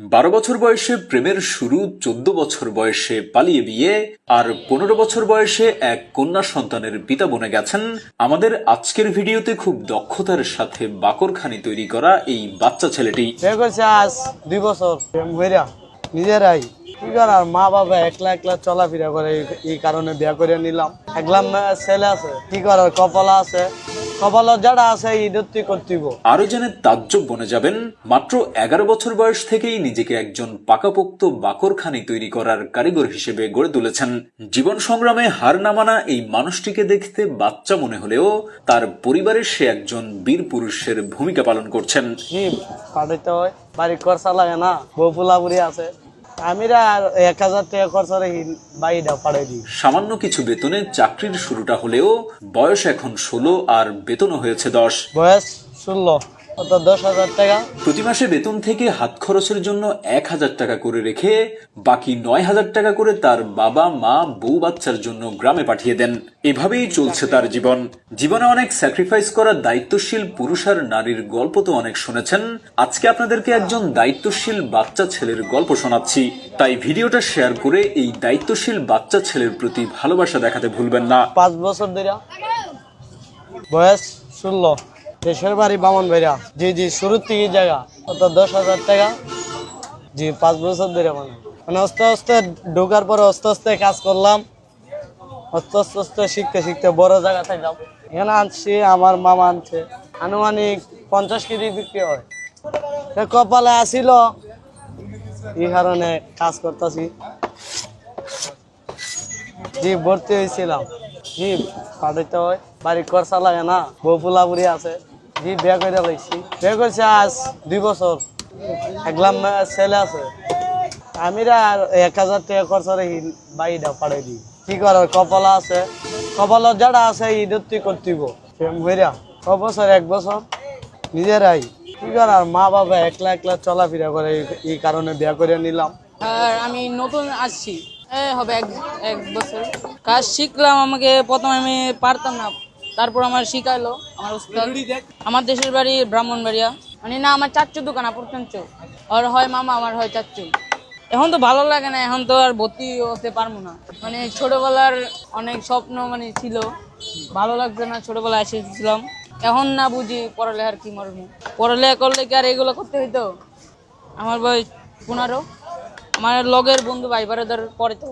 বারো বছর বয়সে প্রেমের শুরু, চোদ্দ বছর বয়সে পালিয়ে বিয়ে, আর পনেরো বছর বয়সে এক কন্যা সন্তানের পিতা বনে গেছেন। আমাদের আজকের ভিডিওতে খুব দক্ষতার সাথে বাকরখানি তৈরি করা এই বাচ্চা ছেলেটি। দুই বছর নিজেরাই করার মা বাবা একলা একলা চলাফেরা করে, এই- কারণে বিয়ে করে নিলাম। একলা ছেলে আছে, কি করার, কপালা আছে। কপাল যারা আছে ইদত্তি করতিব আরও জেনে তাজ্জব বনে যাবেন মাত্র এগারো বছর বয়স থেকেই নিজেকে একজন পাকাপোক্ত বাকরখানি তৈরি করার কারিগর হিসেবে গড়ে তুলেছেন। জীবন সংগ্রামে হার না মানা এই মানুষটিকে দেখতে বাচ্চা মনে হলেও তার পরিবারের সে একজন বীর পুরুষের ভূমিকা পালন করছেন। পাঠাইতে হয় বাড়ি না বউ পুলাপুরি আছে। আমিরা আর এক হাজার টাকা খরচ দিই। সামান্য কিছু বেতনে চাকরির শুরুটা হলেও বয়স এখন ষোলো আর বেতনও হয়েছে দশ। বয়স ষোলো। দশ হাজার টাকা। প্রতি মাসে বেতন থেকে হাত খরচের জন্য এক হাজার টাকা করে রেখে বাকি নয় হাজার টাকা করে তার বাবা মা বউ বাচ্চার জন্য গ্রামে পাঠিয়ে দেন। এভাবেই চলছে তার জীবন। জীবনে অনেক স্যাক্রিফাইস করা দায়িত্বশীল পুরুষ আর নারীর গল্প তো অনেক শুনেছেন। আজকে আপনাদেরকে একজন দায়িত্বশীল বাচ্চা ছেলের গল্প শোনাচ্ছি। তাই ভিডিওটা শেয়ার করে এই দায়িত্বশীল বাচ্চা ছেলের প্রতি ভালোবাসা দেখাতে ভুলবেন না। পাঁচ বছর ধরে। বয়স ষোলো। দেশের বাড়ি বামন ভাইরা। জি জি, শুরুর থেকে জায়গা। অত দশ হাজার টাকা। জি, পাঁচ বছর ধরে মানে মানে আস্তে আস্তে ঢোকার পরে আস্তে আস্তে কাজ করলাম। আস্তে আস্তে আস্তে শিখতে শিখতে বড় জায়গা থাকলাম। এখানে আনছি, আমার মামা আনছে। আনুমানিক পঞ্চাশ কেজি বিক্রি হয়। কপালে আসিল। এই কারণে কাজ করতেছি। জি, ভর্তি হয়েছিলাম। জি পাঠাইতে হয়। বাড়ি খরচা লাগে না, বউ পুলাপুরি আছে। জি, বিয়ে করে লাইছি। বিয়ে করছে আজ দুই বছর। একলাম ছেলে আছে। আর এক হাজার টাকা খরচা রেখে বাড়িটা পাঠাই দিই। কি করার, কপালা আছে। কপাল যারা আছে ইদত্তি করতিব। প্রেম হইরা ক বছর, এক বছর। নিজেরাই। কি করার, মা বাবা একলা একলা চলাফেরা করে এই- কারণে বিয়ে করে নিলাম। আর আমি নতুন আসছি। হবে এক এক বছর। কাজ শিখলাম আমাকে প্রথমে আমি পারতাম না, তারপর আমার শিখাইলো আমার আমার দেশের বাড়ি ব্রাহ্মণবাড়িয়া। মানে না, আমার চাচ্চু দোকান, আপুর আর হয় মামা, আমার হয় চাচ্চু। এখন তো ভালো লাগে না, এখন তো আর ভর্তি হতে পারব না। মানে ছোটবেলার অনেক স্বপ্ন মানে ছিল। ভালো লাগছে না, ছোটবেলায় এসেছিলাম এখন না বুঝি পড়ালেখার কি মর্ম পড়ালেখা করলে কি আর এগুলো করতে হইতো? আমার বয়স পনেরো। আমার লগের বন্ধু ভাই বারাদার পরে তো।